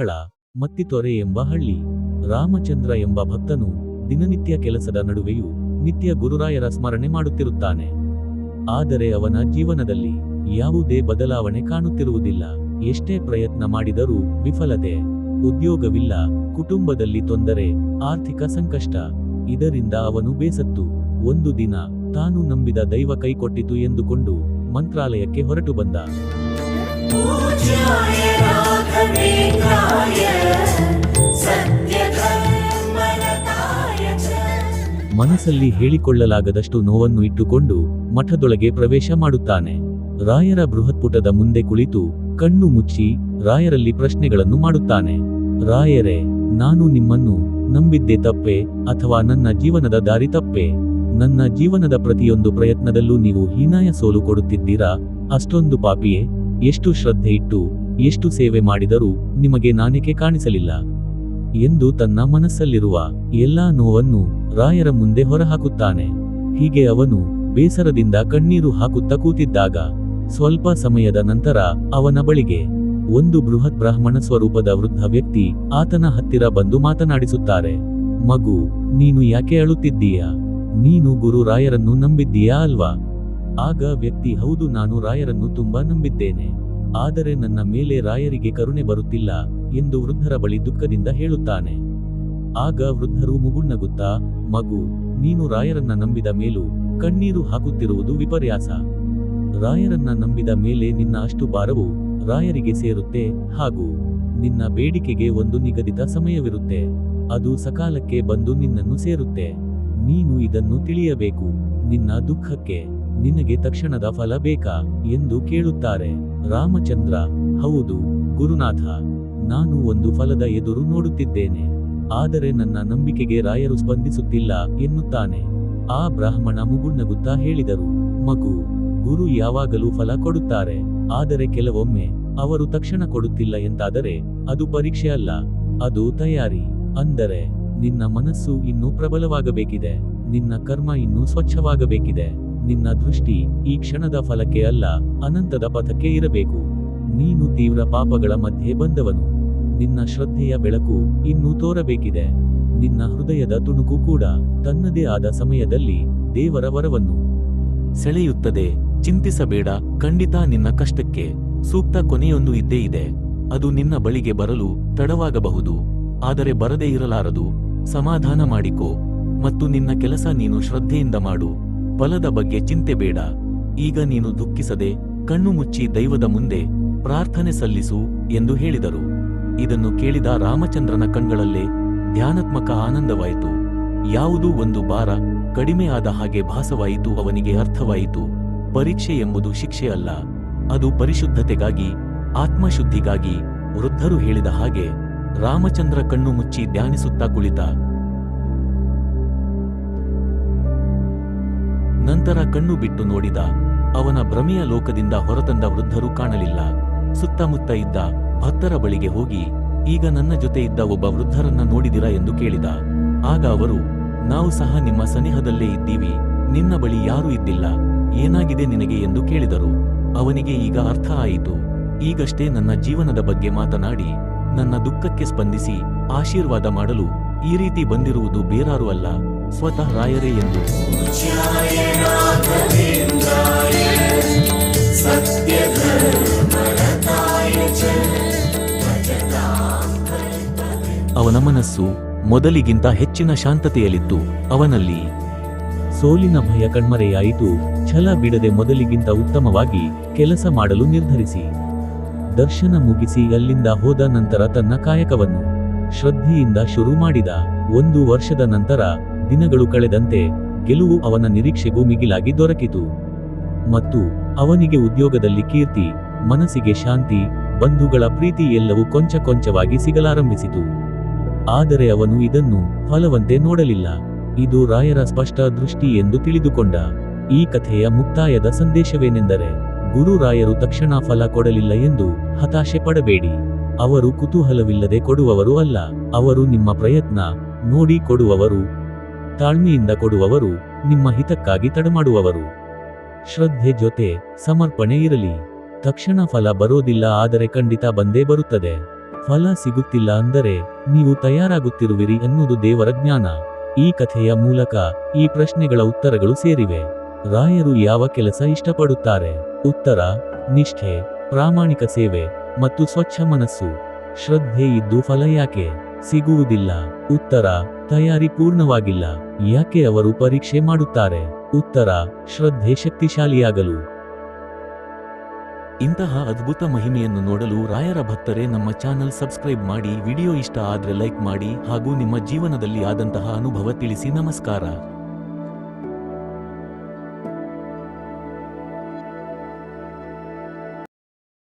ಸ್ಥಳ ಮತ್ತಿತೊರೆ ಎಂಬ ಹಳ್ಳಿ. ರಾಮಚಂದ್ರ ಎಂಬ ಭಕ್ತನು ದಿನನಿತ್ಯ ಕೆಲಸದ ನಡುವೆಯೂ ನಿತ್ಯ ಗುರುರಾಯರ ಸ್ಮರಣೆ ಮಾಡುತ್ತಿರುತ್ತಾನೆ. ಆದರೆ ಅವನ ಜೀವನದಲ್ಲಿ ಯಾವುದೇ ಬದಲಾವಣೆ ಕಾಣುತ್ತಿರುವುದಿಲ್ಲ. ಎಷ್ಟೇ ಪ್ರಯತ್ನ ಮಾಡಿದರೂ ವಿಫಲತೆ, ಉದ್ಯೋಗವಿಲ್ಲ, ಕುಟುಂಬದಲ್ಲಿ ತೊಂದರೆ, ಆರ್ಥಿಕ ಸಂಕಷ್ಟ, ಇದರಿಂದ ಅವನು ಬೇಸತ್ತು. ಒಂದು ದಿನ ತಾನು ನಂಬಿದ ದೈವ ಕೈಕೊಟ್ಟಿತು ಎಂದುಕೊಂಡು ಮಂತ್ರಾಲಯಕ್ಕೆ ಹೊರಟು ಬಂದ. ಮನಸ್ಸಲ್ಲಿ ಹೇಳಿಕೊಳ್ಳಲಾಗದಷ್ಟು ನೋವನ್ನು ಇಟ್ಟುಕೊಂಡು ಮಠದೊಳಗೆ ಪ್ರವೇಶ ಮಾಡುತ್ತಾನೆ. ರಾಯರ ಬೃಹತ್ಪುಟದ ಮುಂದೆ ಕುಳಿತು ಕಣ್ಣು ಮುಚ್ಚಿ ರಾಯರಲ್ಲಿ ಪ್ರಶ್ನೆಗಳನ್ನು ಮಾಡುತ್ತಾನೆ. ರಾಯರೇ, ನಾನು ನಿಮ್ಮನ್ನು ನಂಬಿದ್ದೆ ತಪ್ಪೆ ಅಥವಾ ನನ್ನ ಜೀವನದ ದಾರಿ ತಪ್ಪೆ? ನನ್ನ ಜೀವನದ ಪ್ರತಿಯೊಂದು ಪ್ರಯತ್ನದಲ್ಲೂ ನೀವು ಹೀನಾಯ ಸೋಲು ಕೊಡುತ್ತಿದ್ದೀರಾ? ಅಷ್ಟೊಂದು ಪಾಪಿಯೇ ಎಷ್ಟು ಶ್ರದ್ಧೆ ಇಟ್ಟು ಎಷ್ಟು ಸೇವೆ ಮಾಡಿದರೂ ನಿಮಗೆ ನಾನೇಕೆ ಕಾಣಿಸಲಿಲ್ಲ ಎಂದು ತನ್ನ ಮನಸ್ಸಲ್ಲಿರುವ ಎಲ್ಲಾ ನೋವನ್ನು ರಾಯರ ಮುಂದೆ ಹೊರಹಾಕುತ್ತಾನೆ. ಹೀಗೆ ಅವನು ಬೇಸರದಿಂದ ಕಣ್ಣೀರು ಹಾಕುತ್ತಾ ಕೂತಿದ್ದಾಗ ಸ್ವಲ್ಪ ಸಮಯದ ನಂತರ ಅವನ ಬಳಿಗೆ ಒಂದು ಬೃಹತ್ ಬ್ರಾಹ್ಮಣ ಸ್ವರೂಪದ ವೃದ್ಧ ವ್ಯಕ್ತಿ ಆತನ ಹತ್ತಿರ ಬಂದು ಮಾತನಾಡಿಸುತ್ತಾರೆ. ಮಗು, ನೀನು ಯಾಕೆ ಅಳುತ್ತಿದ್ದೀಯಾ? ನೀನು ಗುರು ರಾಯರನ್ನು ನಂಬಿದ್ದೀಯಾ ಅಲ್ವಾ? ಆಗ ವ್ಯಕ್ತಿ, ಹೌದು, ನಾನು ರಾಯರನ್ನು ತುಂಬಾ ನಂಬಿದ್ದೇನೆ. ಆದರೆ ನನ್ನ ಮೇಲೆ ರಾಯರಿಗೆ ಕರುಣೆ ಬರುತ್ತಿಲ್ಲ, ಎಂದು ವೃದ್ಧರ ಬಳಿ ದುಃಖದಿಂದ ಹೇಳುತ್ತಾನೆ. ಆಗ ವೃದ್ಧರು ಮುಗುಣ್ಣಗುತ್ತಾ ಮಗು, ನೀನು ರಾಯರನ್ನ ನಂಬಿದ ಮೇಲೂ ಕಣ್ಣೀರು ಹಾಕುತ್ತಿರುವುದು ವಿಪರ್ಯಾಸ. ರಾಯರನ್ನ ನಂಬಿದ ಮೇಲೆ ನಿನ್ನ ಅಷ್ಟು ಭಾರವು ರಾಯರಿಗೆ ಸೇರುತ್ತೆ, ಹಾಗೂ ನಿನ್ನ ಬೇಡಿಕೆಗೆ ಒಂದು ನಿಗದಿತ ಸಮಯವಿರುತ್ತೆ. ಅದು ಸಕಾಲಕ್ಕೆ ಬಂದು ನಿನ್ನನ್ನು ಸೇರುತ್ತೆ. ನೀನು ಇದನ್ನು ತಿಳಿಯಬೇಕು. ನಿನ್ನ ದುಃಖಕ್ಕೆ ನಿನಗೆ ತಕ್ಷಣದ ಫಲ ಬೇಕಾ ಎಂದು ಕೇಳುತ್ತಾರೆ. ರಾಮಚಂದ್ರ, ಹೌದು, ಗುರುನಾಥ, ನಾನು ಒಂದು ಫಲದ ಎದುರು ನೋಡುತ್ತಿದ್ದೇನೆ. ಆದರೆ ನನ್ನ ನಂಬಿಕೆಗೆ ರಾಯರು ಸ್ಪಂದಿಸುತ್ತಿಲ್ಲ ಎನ್ನುತ್ತಾನೆ. ಆ ಬ್ರಾಹ್ಮಣ ಮುಗುಣ್ಣಗುತ್ತಾ ಹೇಳಿದರು, ಮಗು, ಗುರು ಯಾವಾಗಲೂ ಫಲ ಕೊಡುತ್ತಾರೆ. ಆದರೆ ಕೆಲವೊಮ್ಮೆ ಅವರು ತಕ್ಷಣ ಕೊಡುತ್ತಿಲ್ಲ ಎಂದಾದರೆ ಅದು ಪರೀಕ್ಷೆ ಅಲ್ಲ, ಅದು ತಯಾರಿ. ಅಂದರೆ, ನಿನ್ನ ಮನಸ್ಸು ಇನ್ನೂ ಪ್ರಬಲವಾಗಬೇಕಿದೆ, ನಿನ್ನ ಕರ್ಮ ಇನ್ನೂ ಸ್ವಚ್ಛವಾಗಬೇಕಿದೆ. ನಿನ್ನ ದೃಷ್ಟಿ ಈ ಕ್ಷಣದ ಫಲಕ್ಕೆ ಅಲ್ಲ, ಅನಂತದ ಪಥಕ್ಕೆ ಇರಬೇಕು. ನೀನು ತೀವ್ರ ಪಾಪಗಳ ಮಧ್ಯೆ ಬಂದವನು. ನಿನ್ನ ಶ್ರದ್ಧೆಯ ಬೆಳಕು ಇನ್ನೂ ತೋರಬೇಕಿದೆ. ನಿನ್ನ ಹೃದಯದ ತುಣುಕು ಕೂಡ ತನ್ನದೇ ಆದ ಸಮಯದಲ್ಲಿ ದೇವರ ವರವನ್ನು ಸೆಳೆಯುತ್ತದೆ. ಚಿಂತಿಸಬೇಡ, ಖಂಡಿತ ನಿನ್ನ ಕಷ್ಟಕ್ಕೆ ಸೂಕ್ತ ಕೊನೆಯೊಂದು ಇದ್ದೇ ಇದೆ. ಅದು ನಿನ್ನ ಬಳಿಗೆ ಬರಲು ತಡವಾಗಬಹುದು. ಆದರೆ ಬರದೇ ಇರಲಾರದು. ಸಮಾಧಾನ ಮಾಡಿಕೋ. ಮತ್ತು ನಿನ್ನ ಕೆಲಸ ನೀನು ಶ್ರದ್ಧೆಯಿಂದ ಮಾಡು. ಫಲದ ಬಗ್ಗೆ ಚಿಂತೆ ಬೇಡ. ಈಗ ನೀನು ದುಃಖಿಸದೆ ಕಣ್ಣು ಮುಚ್ಚಿ ದೈವದ ಮುಂದೆ ಪ್ರಾರ್ಥನೆ ಸಲ್ಲಿಸು ಎಂದು ಹೇಳಿದರು. ಇದನ್ನು ಕೇಳಿದ ರಾಮಚಂದ್ರನ ಕಣ್ಗಳಲ್ಲೇ ಧ್ಯಾನಾತ್ಮಕ ಆನಂದವಾಯಿತು. ಯಾವುದೂ ಒಂದು ಭಾರ ಕಡಿಮೆಯಾದ ಹಾಗೆ ಭಾಸವಾಯಿತು ಅವನಿಗೆ ಅರ್ಥವಾಯಿತು. ಪರೀಕ್ಷೆ ಎಂಬುದು ಶಿಕ್ಷೆ ಅಲ್ಲ. ಅದು ಪರಿಶುದ್ಧತೆಗಾಗಿ, ಆತ್ಮಶುದ್ಧಿಗಾಗಿ ವೃದ್ಧರು ಹೇಳಿದ ಹಾಗೆ ರಾಮಚಂದ್ರ ಕಣ್ಣು ಮುಚ್ಚಿ ಧ್ಯಾನಿಸುತ್ತಾ ಕುಳಿತ ನಂತರ ಕಣ್ಣು ಬಿಟ್ಟು ನೋಡಿದ ಅವನ ಭ್ರಮೆಯ ಲೋಕದಿಂದ ಹೊರತಂದ ವೃದ್ಧರು ಕಾಣಲಿಲ್ಲ. ಸುತ್ತಮುತ್ತ ಇದ್ದ ಭಕ್ತರ ಬಳಿಗೆ ಹೋಗಿ, ಈಗ ನನ್ನ ಜೊತೆ ಇದ್ದ ಒಬ್ಬ ವೃದ್ಧರನ್ನ ನೋಡಿದಿರಾ? ಎಂದು ಕೇಳಿದ. ಆಗ ಅವರು, ನಾವು ಸಹ ನಿಮ್ಮ ಸನಿಹದಲ್ಲೇ ಇದ್ದೀವಿ, ನಿನ್ನ ಬಳಿ ಯಾರೂ ಇದ್ದಿಲ್ಲ, ಏನಾಗಿದೆ ನಿನಗೆ? ಎಂದು ಕೇಳಿದರು. ಅವನಿಗೆ ಈಗ ಅರ್ಥ ಆಯಿತು. ಈಗಷ್ಟೇ ನನ್ನ ಜೀವನದ ಬಗ್ಗೆ ಮಾತನಾಡಿ, ನನ್ನ ದುಃಖಕ್ಕೆ ಸ್ಪಂದಿಸಿ, ಆಶೀರ್ವಾದ ಮಾಡಲು ಈ ರೀತಿ ಬಂದಿರುವುದು ಬೇರಾರು ಅಲ್ಲ, ಸ್ವತಃ ರಾಯರೇ ಎಂದು. ಮನಸ್ಸು ಮೊದಲಿಗಿಂತ ಹೆಚ್ಚಿನ ಶಾಂತತೆಯಲ್ಲಿತ್ತು. ಅವನಲ್ಲಿ ಸೋಲಿನ ಭಯ ಕಣ್ಮರೆಯಾಯಿತು. ಛಲ ಬಿಡದೆ ಮೊದಲಿಗಿಂತ ಉತ್ತಮವಾಗಿ ಕೆಲಸ ಮಾಡಲು ನಿರ್ಧರಿಸಿ. ದರ್ಶನ ಮುಗಿಸಿ ಅಲ್ಲಿಂದ ಹೋದ ನಂತರ ತನ್ನ ಕಾಯಕವನ್ನು ಶ್ರದ್ಧೆಯಿಂದ ಶುರು ಮಾಡಿದ. ಒಂದು ವರ್ಷದ ನಂತರ ದಿನಗಳು ಕಳೆದಂತೆ ಗೆಲುವು ಅವನ ನಿರೀಕ್ಷೆಗೂ ಮಿಗಿಲಾಗಿ ದೊರಕಿತು. ಮತ್ತು ಅವನಿಗೆ ಉದ್ಯೋಗದಲ್ಲಿ ಕೀರ್ತಿ, ಮನಸ್ಸಿಗೆ ಶಾಂತಿ, ಬಂಧುಗಳ ಪ್ರೀತಿ ಎಲ್ಲವೂ ಕೊಂಚ ಕೊಂಚವಾಗಿ ಸಿಗಲಾರಂಭಿಸಿತು. ಆದರೆ ಅವನು ಇದನ್ನು ಫಲವಂತೆ ನೋಡಲಿಲ್ಲ. ಇದು ರಾಯರ ಸ್ಪಷ್ಟ ದೃಷ್ಟಿ ಎಂದು ತಿಳಿದುಕೊಂಡ. ಈ ಕಥೆಯ ಮುಕ್ತಾಯದ ಸಂದೇಶವೇನೆಂದರೆ, ಗುರು ರಾಯರು ತಕ್ಷಣ ಫಲ ಕೊಡಲಿಲ್ಲ ಎಂದು ಹತಾಶೆ ಪಡಬೇಡಿ. ಅವರು ಕುತೂಹಲವಿಲ್ಲದೆ ಕೊಡುವವರು ಅಲ್ಲ. ಅವರು ನಿಮ್ಮ ಪ್ರಯತ್ನ ನೋಡಿ ಕೊಡುವವರು, ತಾಳ್ಮೆಯಿಂದ ಕೊಡುವವರು, ನಿಮ್ಮ ಹಿತಕ್ಕಾಗಿ ತಡಮಾಡುವವರು. ಶ್ರದ್ಧೆ ಜೊತೆ ಸಮರ್ಪಣೆ ಇರಲಿ. ತಕ್ಷಣ ಫಲ ಬರೋದಿಲ್ಲ ಆದರೆ ಖಂಡಿತ ಬಂದೇ ಬರುತ್ತದೆ. ಫಲ ಸಿಗುತ್ತಿಲ್ಲ ಅಂದರೆ ನೀವು ತಯಾರಾಗುತ್ತಿರುವಿರಿ ಎನ್ನುವುದು ದೇವರ ಜ್ಞಾನ. ಈ ಕಥೆಯ ಮೂಲಕ ಈ ಪ್ರಶ್ನೆಗಳ ಉತ್ತರಗಳು ಸೇರಿವೆ. ರಾಯರು ಯಾವ ಕೆಲಸ ಇಷ್ಟಪಡುತ್ತಾರೆ? ಉತ್ತರ, ನಿಷ್ಠೆ, ಪ್ರಾಮಾಣಿಕ ಸೇವೆ ಮತ್ತು ಸ್ವಚ್ಛ ಮನಸ್ಸು. ಶ್ರದ್ಧೆ ಇದ್ದು ಫಲ ಯಾಕೆ ಸಿಗುವುದಿಲ್ಲ? ಉತ್ತರ, ತಯಾರಿ ಪೂರ್ಣವಾಗಿಲ್ಲ. ಯಾಕೆ ಅವರು ಪರೀಕ್ಷೆ ಮಾಡುತ್ತಾರೆ? ಉತ್ತರ, ಶ್ರದ್ಧೆ ಶಕ್ತಿಶಾಲಿಯಾಗಲು. ಇಂತಹ ಅದ್ಭುತ ಮಹಿಮೆಯನ್ನು ನೋಡಲು ರಾಯರ ಭಕ್ತರೇ ನಮ್ಮ ಚಾನಲ್ ಸಬ್ಸ್ಕ್ರೈಬ್ ಮಾಡಿ ವಿಡಿಯೋ ಇಷ್ಟ ಆದರೆ ಲೈಕ್ ಮಾಡಿ ಹಾಗೂ ನಿಮ್ಮ ಜೀವನದಲ್ಲಿ ಆದಂತಹ ಅನುಭವ ತಿಳಿಸಿ ನಮಸ್ಕಾರ.